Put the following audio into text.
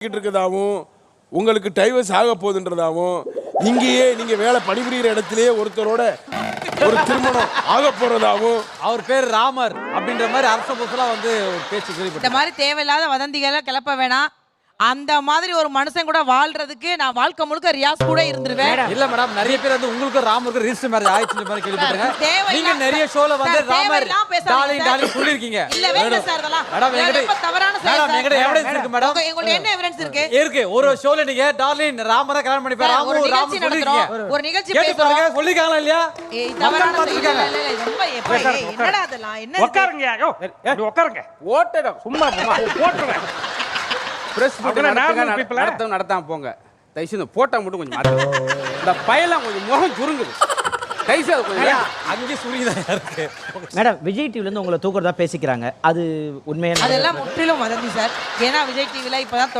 கிட்ட இருக்கதாவும் உங்களுக்கு டைவர்ஸ் ஆக போகுதுன்றதாவும் இங்கேயே நீங்க வேலை பணிபுரியிற இடத்திலேயே ஒருத்தரோட ஒரு திருமணம் ஆக போறதாவும். அவர் பேர் ராமர் அப்படின்ற மாதிரி அரச புசலா வந்து ஒரு பேச்சு இந்த கேள்விப்பட்டேன் மாதிரி தேவையில்லாத வதந்திகளை கிளப்ப வேணாம். அந்த மாதிரி ஒரு மனுஷன் கூட வாழ்றதுக்கு நான் வாழ்க்கை முழுக்க ரியாஸ் கூட இருந்துருவேன். இல்ல மேடம் நிறைய பேர் வந்து உங்களுக்கும் ராமருக்கும் ரிஜிஸ்டர் மேரேஜ் ஆயிடுச்சுன்ற மாதிரி கேள்விப்பட்டேன் தேவையில்லா- நீங்க நிறைய ஷோல வந்து sir, Ramar darling sir. Darling சொல்லிருக்கீங்க இல்ல வேண்டாம் சார் இதெல்லாம். மேடம் ரொம்ப தவறான செயல் மேடம் சார். என்கிட்ட எவிடன்ஸ் இருக்கு மேடம். உங்க- உங்கள்ட்ட என்ன எவிடன்ஸ் இருக்கு? இருக்கு ஒரு ஷோல நீங்க டார்லின் ராமரை கல்யாணம் பண்ணி சார், ராமு ராமு நடத்துறோம். சொல்லிருக்கீங்க ஒரு நிகழ்ச்சி. பாருங்க சொல்லிருக்காங்களா இல்லையா? தவறான இல்ல, ரொம்ப என்னடா அதெல்லாம் என்ன? உட்காருங்க யோ இப்படி உட்காருங்க. ஓட்டடம் சும்மா சும்மா போட்டுருவேன். பிரஸ் போட்டு அவங்கள நடத்துங்க normal people ஆ? நடத்த நடத்தாம போங்க. தயவுசெய்து இந்த போட்டா மட்டும் கொஞ்சம் மாத்துங்க இந்த பயலாம் கொஞ்சம் முகம் சுருங்குது. தயவுசெய்து கொஞ்சம் அங்கே சுருங்கிதான் இருக்கு. மேடம் விஜய் டிவில இருந்து உங்களை தூக்குறதா பேசிக்கிறாங்க. அது உண்மையான அதெல்லாம் முற்றிலும் வதந்தி சார். ஏன்னா விஜய் டிவில இப்பதான்